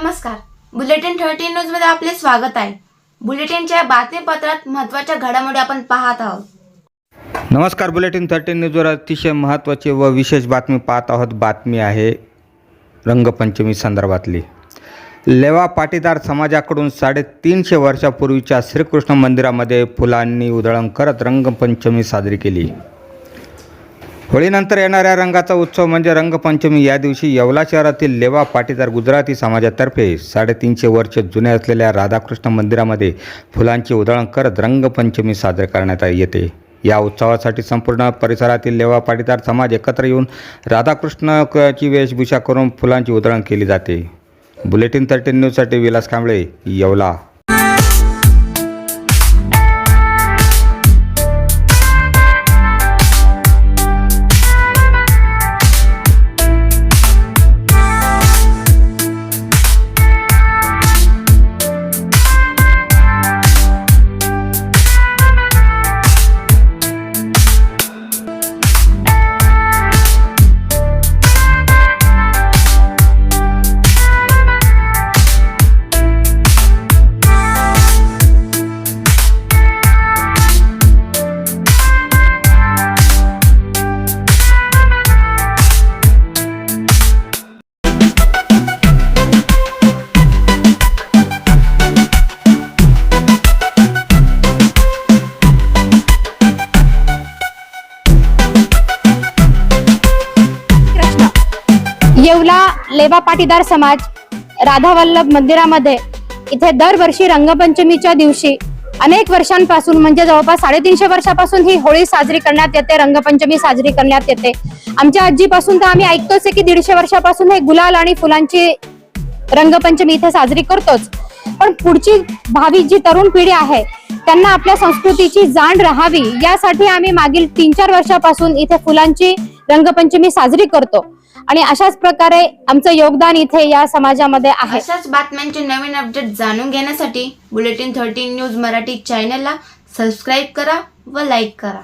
Bulletin thirteen न्यूजमध्ये आपले स्वागत आहे. बुलेटिनच्या बातमीपत्रात महत्त्वाच्या घडामोडी आपण पाहत आहोत. नमस्कार बुलेटिन थर्टीन न्यूजवर अतिशय महत्त्वाची व विशेष बातमी पाहत आहोत. बातमी आहे रंगपंचमी संदर्भातली. लेवा पाटीदार समाजाकडून साडेतीनशे वर्षापूर्वीच्या श्रीकृष्ण मंदिरामध्ये फुलांनी उधळण करत रंगपंचमी साजरी केली. होळीनंतर येणाऱ्या रंगाचा उत्सव म्हणजे रंगपंचमी. या दिवशी येवला शहरातील लेवा पाटीदार गुजराती समाजातर्फे साडेतीनशे वर्ष जुने असलेल्या राधाकृष्ण मंदिरामध्ये फुलांची उधळण करत रंगपंचमी साजरे करण्यात येते. या उत्सवासाठी संपूर्ण परिसरातील लेवा पाटीदार समाज एकत्र येऊन राधाकृष्णची वेशभूषा करून फुलांची उधळण केली जाते. बुलेटिन थर्टीन न्यूजसाठी विलास कांबळे येवला. येवला लेबा पाटीदार समाज राधावल्लभ मंदिरामध्ये. इथे दरवर्षी रंगपंचमीच्या दिवशी अनेक वर्षांपासून म्हणजे जवळपास साडेतीनशे वर्षापासून ही होळी साजरी करण्यात येते रंगपंचमी साजरी करण्यात येते. आमच्या आजीपासून तर आम्ही ऐकतोच आहे की दीडशे वर्षापासून हे गुलाल आणि फुलांची रंगपंचमी इथे साजरी करतोच. पण पुढची भावी जी तरुण पिढी आहे त्यांना आपल्या संस्कृतीची जाण राहावी यासाठी आम्ही मागील तीन चार वर्षापासून इथे फुलांची रंगपंचमी साजरी करतो. आणि अशाच प्रकारे आमचं योगदान इथे या समाजामध्ये आहे. अशाच बातम्यांचे नवीन अपडेट जाणून घेण्यासाठी बुलेटिन थर्टीन न्यूज मराठी चॅनलला सबस्क्राईब करा व लाईक करा.